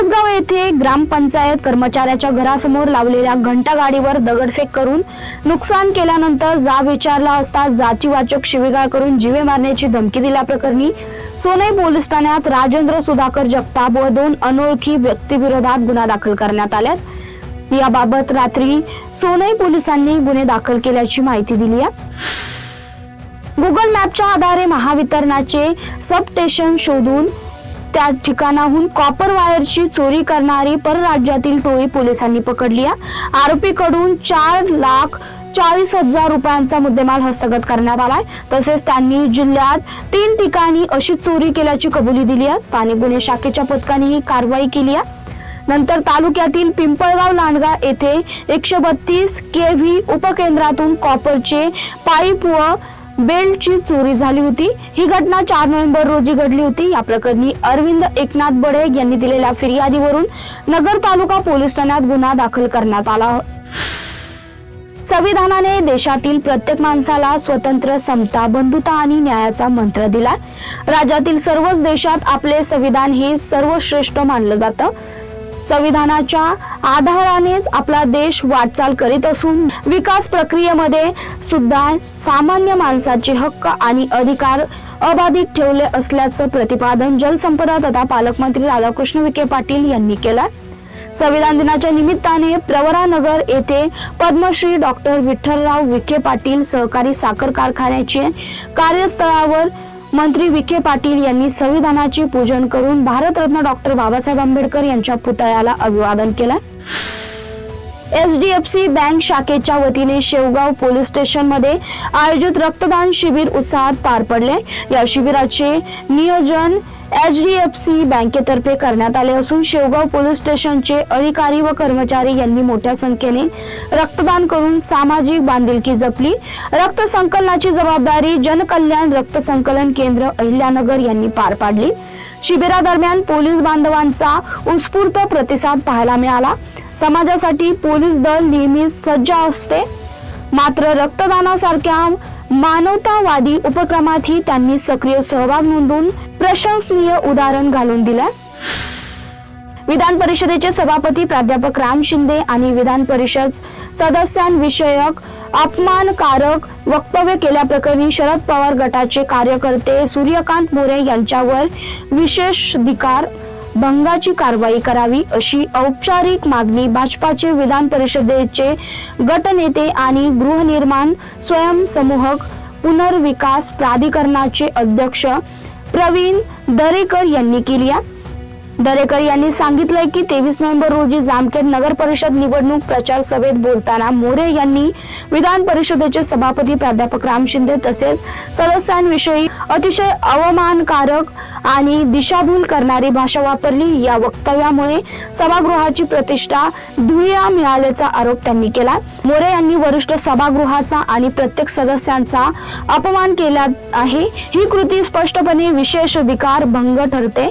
कारंजगाव येथे ग्रामपंचायत कर्मचाऱ्याच्या घरासमोर लावलेल्या घंटा गाडीवर दगडफेक करून नुकसान केल्यानंतर जाब विचारला असता जातीवाचक शिवीगाळ करून जीवे मारण्याची धमकी दिल्याप्रकरणी सोनई पोलीस ठाण्यात राजेंद्र सुधाकर जगताप व दोन अनोळखी व्यक्तीविरोधात गुन्हा दाखल करण्यात आल्यात. याबाबत रात्री सोनई पोलिसांनी गुन्हे दाखल केल्याची माहिती दिली आहे. गुगल मॅपच्या आधारे महावितरणाचे सबस्टेशन शोधून त्या ठिकाणाहून कॉपर वायरची चोरी करणारी परराज्यातील टोळी पोलिसांनी पकडली आहे. आरोपीकडून चार लाख चाळीस हजार रुपयांचा मुद्देमाल हस्तगत करण्यात आलाय. तसेच त्यांनी जिल्ह्यात तीन ठिकाणी अशी चोरी केल्याची कबुली दिली आहे. स्थानिक गुन्हे शाखेच्या पथकाने ही कारवाई केली आहे. नंतर तालुक्यातील पिंपळगाव लांडगा येथे एकशे बत्तीस के व्ही उपकेंद्रातून कॉपरचे पाईप व बेल्टची चोरी झाली होती. ही घटना चार नोव्हेंबर रोजी घडली होती. या प्रकरणी अरविंद एकनाथ बडे यांनी दिलेल्या फिर्यादीवरून नगर तालुका पोलीस ठाण्यात गुन्हा दाखल करण्यात आला. संविधानाने देशातील प्रत्येक माणसाला स्वतंत्र समता बंधुता आणि न्यायाचा मंत्र दिला राज्यातील सर्वच देशात आपले संविधान हे सर्वश्रेष्ठ मानलं जातं. संविधानाच्या आधारानेच आपला देश वाटचाल करीत असून विकास प्रक्रियेमध्ये सुद्धा सामान्य माणसाचे हक्क आणि अधिकार अबाधित ठेवले असल्याचं प्रतिपादन जलसंपदा तथा पालकमंत्री राधाकृष्ण विखे पाटील यांनी केलं. संविधान दिनाच्या निमित्ताने प्रवरानगर येथे पद्मश्री डॉक्टर विठ्ठलराव विखे पाटील सहकारी साखर कारखान्याचे कार्यस्थळावर मंत्री विखे पाटील यांनी संविधानाचे पूजन करून भारतरत्न डॉक्टर बाबासाहेब आंबेडकर यांच्या पुतळ्याला अभिवादन केलं. H D F C bank शाखेच्या वतीने शेवगाव पोलीस स्टेशनमध्ये आयोजित रक्तदान शिबिर उत्साहात पार पडले. या शिबिराचे नियोजन एच डी एफ सी बँकेतर्फे करण्यात आले असून शेवगाव पोलीस स्टेशनचे अधिकारी व कर्मचारी यांनी मोठ्या संख्येने रक्तदान करून सामाजिक बांधिलकी जपली. रक्त संकलनाची जबाबदारी जनकल्याण रक्त संकलन केंद्र अहिल्यानगर यांनी पार पाडली. शिबिरादरम्यान पोलीस बांधवांचा उत्स्फूर्त प्रतिसाद पाहायला मिळाला. समाजासाठी पोलीस दल नेहमी सज्ज असते. मात्र रक्तदानासारख्या मानवतावादी उपक्रमातही त्यांनी सक्रिय सहभाग नोंदवून प्रशंसनीय उदाहरण घालून दिलं. विधान परिषदेचे सभापती प्राध्यापक राम शिंदे आणि विधान परिषद सदस्यांविषयक अपमानकारक वक्तव्य केल्याप्रकरणी शरद पवार गटाचे कार्यकर्ते सूर्यकांत मोरे यांच्यावर विशेष अधिकार भंगाची कारवाई करावी अशी औपचारिक मागणी भाजपाचे विधान परिषदेचे गटनेते आणि गृहनिर्माण स्वयंसमूहक पुनर्विकास प्राधिकरणाचे अध्यक्ष प्रवीण दरेकर यांनी केली आहे. दरेकर यांनी सांगितलंय की तेवीस नोव्हेंबर रोजी जामखेड नगर परिषद निवडणूक प्रचार सभेत बोलताना मोरे यांनी विधान परिषदेचे सभापती प्राध्यापक राम शिंदे तसेच सदस्यांविषयी अतिशय अवमानकारक आणि दिशाभूल करणारी भाषा वापरली या वक्तव्यामुळे सभागृहाची प्रतिष्ठा धुळीला मिळाल्याचा आरोप त्यांनी केला. मोरे यांनी वरिष्ठ सभागृहाचा आणि प्रत्येक सदस्यांचा अपमान केला आहे. ही कृती स्पष्टपणे विशेष अधिकार भंग ठरते.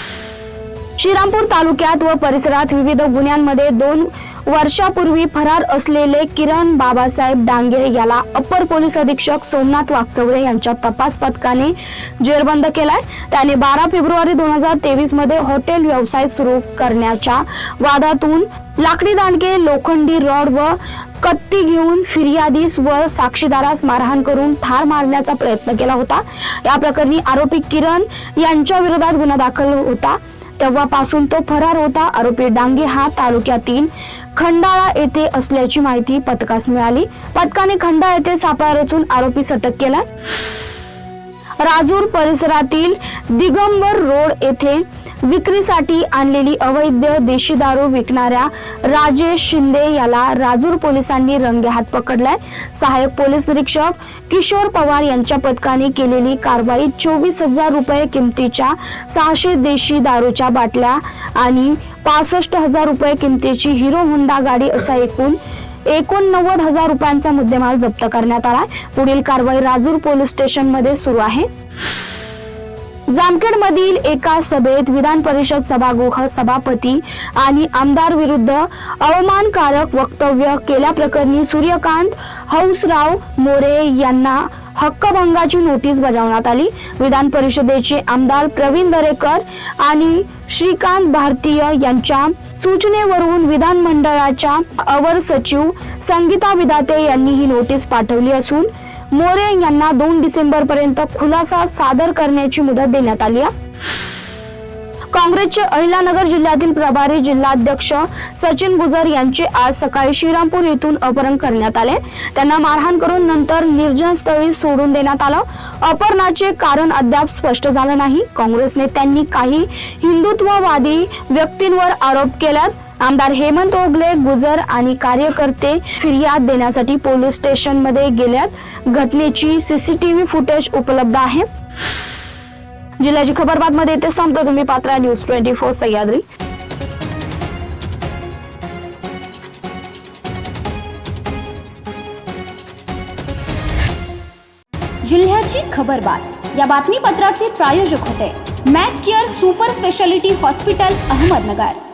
श्रीरामपूर तालुक्यात व परिसरात विविध गुन्ह्यांमध्ये दोन वर्षापूर्वी फरार असलेले किरण बाबासाहेब डांगे याला अप्पर पोलीस अधीक्षक सोमनाथ वागचौरे यांच्या तपास पथकाने जेरबंद केलाय. त्याने बारा फेब्रुवारी दोन हजार तेवीसमध्ये हॉटेल व्यवसाय सुरू करण्याच्या वादातून लाकडी दांडगे लोखंडी रॉड व कत्ती घेऊन फिर्यादीस व साक्षीदारास मारहाण करून ठार मारण्याचा प्रयत्न केला होता. या प्रकरणी आरोपी किरण यांच्या विरोधात गुन्हा दाखल होता. तेव्हापासून तो फरार होता आरोपी डांगे हा तालुक्यातील खंडाळा येथे असल्याची माहिती पथकास मिळाली. पथकाने खंडाळा येथे सापळा रचून आरोपी अटक केला. राजूर परिसरातील दिगंबर रोड येथे विक्रीसाठी आणलेली अवैध देशी दारू विकणाऱ्या राजेश शिंदे याला राजूर पोलिसांनी रंगेहात पकडलाय. सहाय्यक पोलीस निरीक्षक किशोर पवार यांच्या पथकाने केलेली कारवाई चोवीस हजार रुपये किमतीच्या सहाशे देशी दारूच्या बाटल्या आणि पासष्ट हजार रुपये किमतीची हिरो होंडा गाडी असा एकूण एकोणनव्वद हजार रुपयांचा मुद्देमाल जप्त करण्यात आला पुढील कारवाई राजूर पोलीस स्टेशनमध्ये सुरू आहे. जामखेड मधील एका सभेत विधान परिषद सभागृह सभापती आणि आमदार विरुद्ध अवमानकारक वक्तव्य केल्याप्रकरणी सूर्यकांत हौसराव मोरे यांना हक्कभंगाची नोटीस बजावण्यात आली. विधान परिषदेचे आमदार प्रवीण दरेकर आणि श्रीकांत भारतीय यांच्या सूचनेवरून विधानमंडळाच्या अवर सचिव संगीता विदाते यांनी ही नोटीस पाठवली असून मोरे यांना दोन डिसेंबर पर्यंत खुलासा सादर करण्याची मुदत देण्यात आली आहे. काँग्रेसचे अहिलानगर जिल्ह्यातील प्रभारी जिल्हाध्यक्ष सचिन गुजर यांचे आज सकाळी श्रीरामपूर येथून अपहरण करण्यात आले. त्यांना मारहाण करून नंतर निर्जन स्थळी सोडून देण्यात आलं. अपहरणाचे कारण अद्याप स्पष्ट झालं नाही. काँग्रेस नेत्यांनी काही हिंदुत्ववादी व्यक्तींवर आरोप केल्यात. आमदार हेमंत ओगले गुजर आणि कार्यकर्ते फिर्याद देण्यासाठी पोलीस स्टेशनमध्ये गेल्यात. घटनेची सीसीटीव्ही फुटेज उपलब्ध आहे. जिल्ह्याची खबरबात मध्ये येथे संपतो तुम्ही पात्रा न्यूज ट्वेंटी फोर सह्याद्री. जिल्ह्याची खबरबाद या बातमीपत्राचे प्रायोजक होते. Mac Care super speciality hospital Ahmednagar.